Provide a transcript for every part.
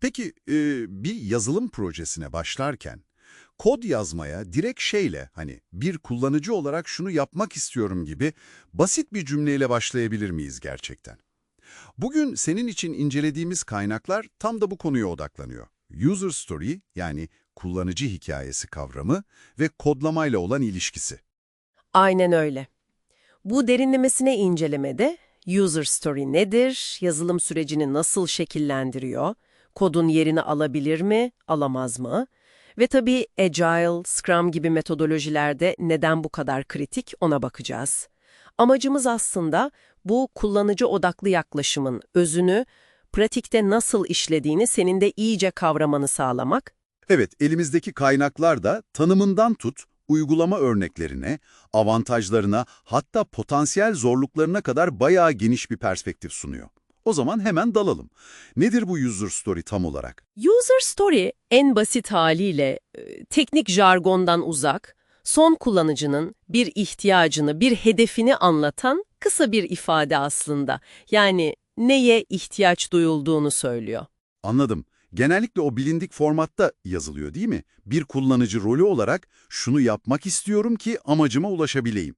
Peki e, bir yazılım projesine başlarken kod yazmaya direkt şeyle hani bir kullanıcı olarak şunu yapmak istiyorum gibi basit bir cümleyle başlayabilir miyiz gerçekten? Bugün senin için incelediğimiz kaynaklar tam da bu konuya odaklanıyor. User story yani kullanıcı hikayesi kavramı ve kodlamayla olan ilişkisi. Aynen öyle. Bu derinlemesine incelemede user story nedir, yazılım sürecini nasıl şekillendiriyor, kodun yerini alabilir mi, alamaz mı? Ve tabii Agile, Scrum gibi metodolojilerde neden bu kadar kritik ona bakacağız. Amacımız aslında bu kullanıcı odaklı yaklaşımın özünü, pratikte nasıl işlediğini senin de iyice kavramanı sağlamak Evet, elimizdeki kaynaklar da tanımından tut, uygulama örneklerine, avantajlarına, hatta potansiyel zorluklarına kadar bayağı geniş bir perspektif sunuyor. O zaman hemen dalalım. Nedir bu user story tam olarak? User story en basit haliyle e, teknik jargondan uzak, son kullanıcının bir ihtiyacını, bir hedefini anlatan kısa bir ifade aslında. Yani neye ihtiyaç duyulduğunu söylüyor. Anladım. Genellikle o bilindik formatta yazılıyor değil mi? Bir kullanıcı rolü olarak şunu yapmak istiyorum ki amacıma ulaşabileyim.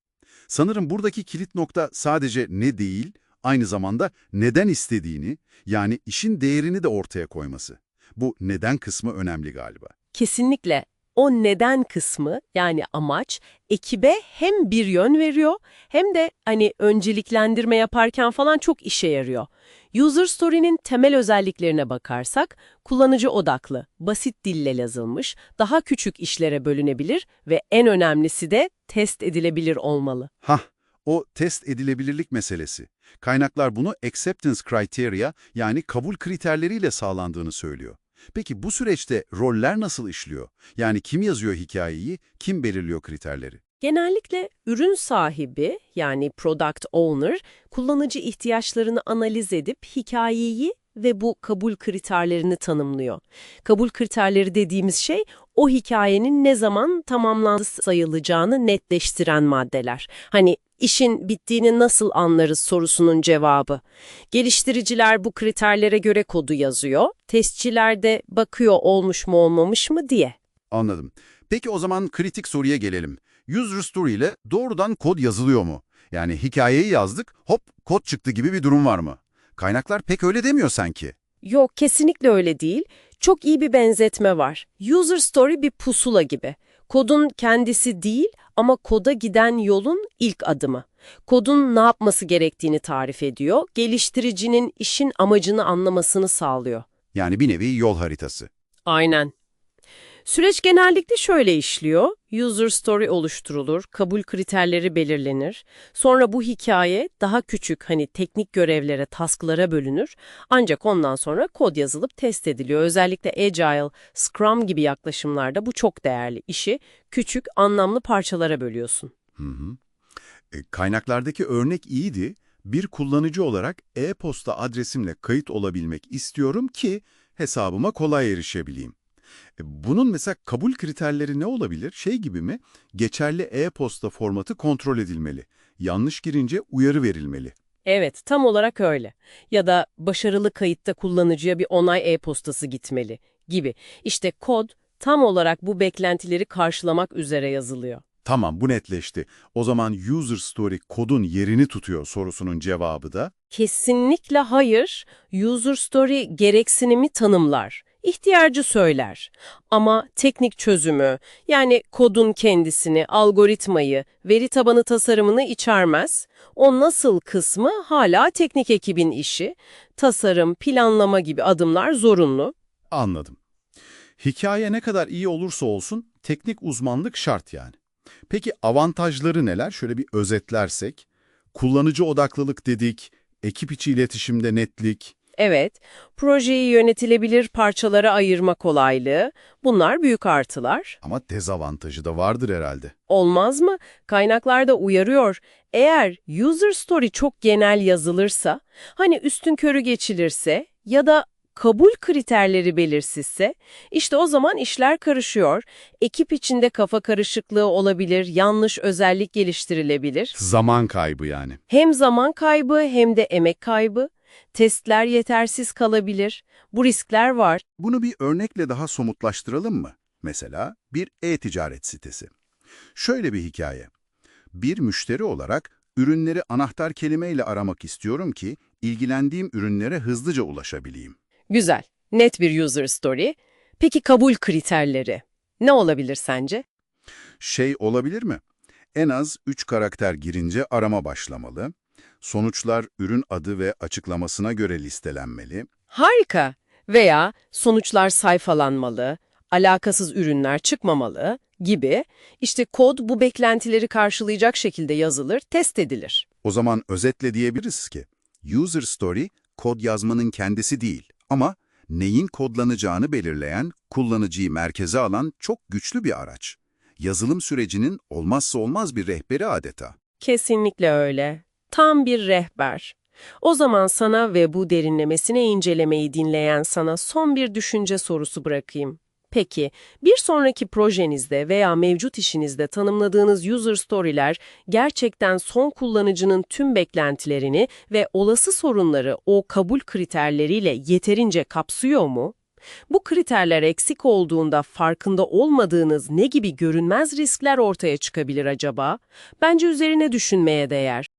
Sanırım buradaki kilit nokta sadece ne değil, aynı zamanda neden istediğini, yani işin değerini de ortaya koyması. Bu neden kısmı önemli galiba. Kesinlikle o neden kısmı yani amaç ekibe hem bir yön veriyor hem de hani önceliklendirme yaparken falan çok işe yarıyor. User Story'nin temel özelliklerine bakarsak kullanıcı odaklı, basit dille yazılmış, daha küçük işlere bölünebilir ve en önemlisi de test edilebilir olmalı. Hah, o test edilebilirlik meselesi. Kaynaklar bunu acceptance criteria yani kabul kriterleriyle sağlandığını söylüyor. Peki bu süreçte roller nasıl işliyor? Yani kim yazıyor hikayeyi, kim belirliyor kriterleri? Genellikle ürün sahibi yani product owner kullanıcı ihtiyaçlarını analiz edip hikayeyi ve bu kabul kriterlerini tanımlıyor. Kabul kriterleri dediğimiz şey o hikayenin ne zaman tamamlandı sayılacağını netleştiren maddeler. Hani işin bittiğini nasıl anlarız sorusunun cevabı. Geliştiriciler bu kriterlere göre kodu yazıyor, testçiler de bakıyor olmuş mu olmamış mı diye. Anladım. Peki o zaman kritik soruya gelelim. User Story ile doğrudan kod yazılıyor mu? Yani hikayeyi yazdık, hop kod çıktı gibi bir durum var mı? Kaynaklar pek öyle demiyor sanki. Yok, kesinlikle öyle değil. Çok iyi bir benzetme var. User story bir pusula gibi. Kodun kendisi değil ama koda giden yolun ilk adımı. Kodun ne yapması gerektiğini tarif ediyor, geliştiricinin işin amacını anlamasını sağlıyor. Yani bir nevi yol haritası. Aynen. Süreç genellikle şöyle işliyor. User story oluşturulur, kabul kriterleri belirlenir. Sonra bu hikaye daha küçük hani teknik görevlere, tasklara bölünür. Ancak ondan sonra kod yazılıp test ediliyor. Özellikle Agile, Scrum gibi yaklaşımlarda bu çok değerli. İşi küçük, anlamlı parçalara bölüyorsun. Hı hı. E, kaynaklardaki örnek iyiydi. Bir kullanıcı olarak e-posta adresimle kayıt olabilmek istiyorum ki hesabıma kolay erişebileyim. E, Bunun mesela kabul kriterleri ne olabilir? Şey gibi mi? Geçerli e-posta formatı kontrol edilmeli. Yanlış girince uyarı verilmeli. Evet, tam olarak öyle. Ya da başarılı kayıtta kullanıcıya bir onay e-postası gitmeli gibi. İşte kod tam olarak bu beklentileri karşılamak üzere yazılıyor. Tamam bu netleşti. O zaman user story kodun yerini tutuyor sorusunun cevabı da. Kesinlikle hayır. User story gereksinimi tanımlar. İhtiyacı söyler. Ama teknik çözümü, yani kodun kendisini, algoritmayı, veri tabanı tasarımını içermez. O nasıl kısmı hala teknik ekibin işi. Tasarım, planlama gibi adımlar zorunlu. Anladım. Hikaye ne kadar iyi olursa olsun teknik uzmanlık şart yani. Peki avantajları neler? Şöyle bir özetlersek. Kullanıcı odaklılık dedik, ekip içi iletişimde netlik, Evet, projeyi yönetilebilir parçalara ayırma kolaylığı, bunlar büyük artılar. ama dezavantajı da vardır herhalde. Olmaz mı? Kaynaklarda uyarıyor. Eğer user story çok genel yazılırsa, hani üstün körü geçilirse ya da kabul kriterleri belirsizse, işte o zaman işler karışıyor. Ekip içinde kafa karışıklığı olabilir, yanlış özellik geliştirilebilir. Zaman kaybı yani. Hem zaman kaybı hem de emek kaybı. Testler yetersiz kalabilir. Bu riskler var. Bunu bir örnekle daha somutlaştıralım mı? Mesela bir e-ticaret sitesi. Şöyle bir hikaye. Bir müşteri olarak ürünleri anahtar kelimeyle aramak istiyorum ki ilgilendiğim ürünlere hızlıca ulaşabileyim. Güzel. Net bir user story. Peki kabul kriterleri? Ne olabilir sence? Şey olabilir mi? En az 3 karakter girince arama başlamalı. Sonuçlar ürün adı ve açıklamasına göre listelenmeli. Harika. Veya sonuçlar sayfalanmalı, alakasız ürünler çıkmamalı gibi. İşte kod bu beklentileri karşılayacak şekilde yazılır, test edilir. O zaman özetle diyebiliriz ki, user story kod yazmanın kendisi değil ama neyin kodlanacağını belirleyen, kullanıcıyı merkeze alan çok güçlü bir araç. Yazılım sürecinin olmazsa olmaz bir rehberi adeta. Kesinlikle öyle. Tam bir rehber. O zaman sana ve bu derinlemesine incelemeyi dinleyen sana son bir düşünce sorusu bırakayım. Peki, bir sonraki projenizde veya mevcut işinizde tanımladığınız user story'ler gerçekten son kullanıcının tüm beklentilerini ve olası sorunları o kabul kriterleriyle yeterince kapsıyor mu? Bu kriterler eksik olduğunda farkında olmadığınız ne gibi görünmez riskler ortaya çıkabilir acaba? Bence üzerine düşünmeye değer.